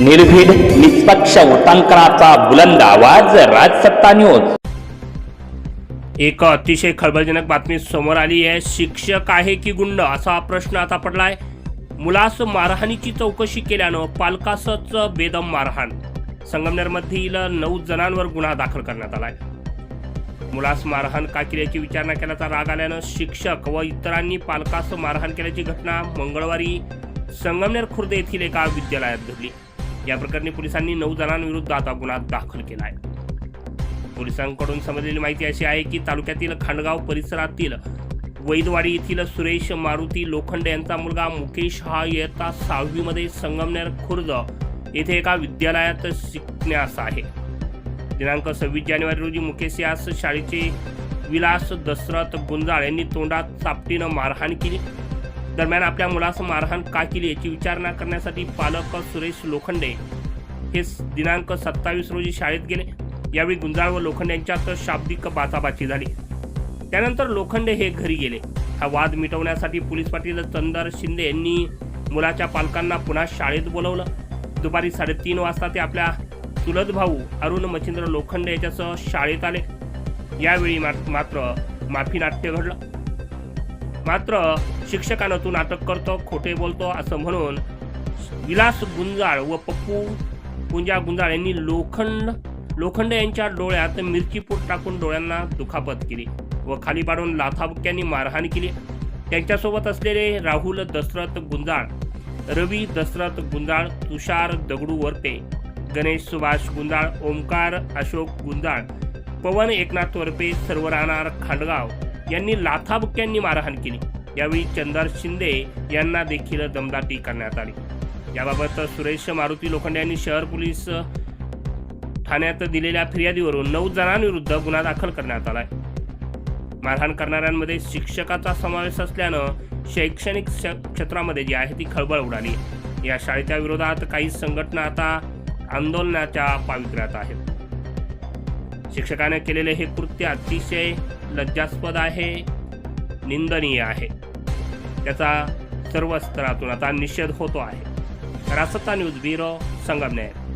निर्भीड निष्पक्ष उटांकनाचा बुलंद आवाज राजसत्ता न्यूज. एक अतिशय खळबळजनक बातमी समोर आली आहे. शिक्षक आहे की गुंड असा प्रश्न आता पडलाय. मुलास मारहाणीची चौकशी केल्यानं पालकासच बेदम मारहाण. संगमनेरमधील नऊ जणांवर गुन्हा दाखल करण्यात आलाय. मुलास मारहाण का केल्याची विचारणा केल्याचा राग आल्यानं शिक्षक व इतरांनी पालकास मारहाण केल्याची घटना मंगळवारी संगमनेर खुर्द येथील एका विद्यालयात घडली. या प्रकरणी पोलिसांनी नऊ जणांविरुद्ध आता गुन्हा दाखल केला आहे. पोलिसांकडून समजलेली माहिती अशी आहे की तालुक्यातील खांडगाव परिसरातील वैदवाडी येथील सुरेश मारुती लोखंडे यांचा मुलगा मुकेश हा इयत्ता सहावीमध्ये संगमनेर खुर्द येथे एका विद्यालयात शिकण्यास आहे. दिनांक सव्वीस जानेवारी रोजी मुकेश यास शाळेचे विलास दशरथ गुंजाळ यांनी तोंडात चापटीनं मारहाण केली. दरम्यान आपल्या मुलास मारहाण का केली याची विचारणा करण्यासाठी पालक सुरेश लोखंडे हे दिनांक सत्तावीस रोजी शाळेत गेले. यावेळी गुंजाळ व लोखंडे यांच्यात शाब्दिक बाचाबाची झाली. त्यानंतर लोखंडे हे घरी गेले. हा वाद मिटवण्यासाठी पोलीस पाटील चंदर शिंदे यांनी मुलाच्या पालकांना पुन्हा शाळेत बोलवलं. दुपारी साडेतीन वाजता ते आपल्या चुलत भाऊ अरुण मच्छिंद्र लोखंडे याच्यासह शाळेत आले. यावेळी मा- मात्र माफी नाट्य घडलं. मात्र शिक्षकानं तू नाटक करतो खोटे बोलतो असं म्हणून विलास गुंजाळ व पप्पू पुंजा गुंजाळ यांनी लोखंड लोखंड यांच्या डोळ्यात मिरचीपूट टाकून डोळ्यांना दुखापत केली व खाली पाडून लाथाबुक्यांनी मारहाण केली. त्यांच्यासोबत असलेले राहुल दशरथ गुंजाळ रवी दशरथ गुंजाळ तुषार दगडू वरपे गणेश सुभाष गुंजाळ ओमकार अशोक गुंजाळ पवन एकनाथ वरपे सर्व राहणार खांडगाव यांनी लाथाबुक्यांनी मारहाण केली. यावेळी चंदर शिंदे यांना देखील दमदाटी करण्यात आली. याबाबत सुरेश मारुती लोखंडे यांनी शहर पोलीस ठाण्यात दिलेल्या फिर्यादीवरून नऊ जणांविरुद्ध गुन्हा दाखल करण्यात आलाय. मारहाण करणाऱ्यांमध्ये शिक्षकाचा समावेश असल्यानं शैक्षणिक क्षेत्रामध्ये जी आहे ती खळबळ उडाली. या शाळेच्या विरोधात काही संघटना आता आंदोलनाच्या पावित्र्यात आहेत. शिक्षकाने केलेले हे कृत्य अतिशय लज्जास्पद आहे निंदनीय आहे. त्याचा सर्व स्तरातून आता निषेध होतो आहे. रासत्ता न्यूज ब्युरो संगमनेर.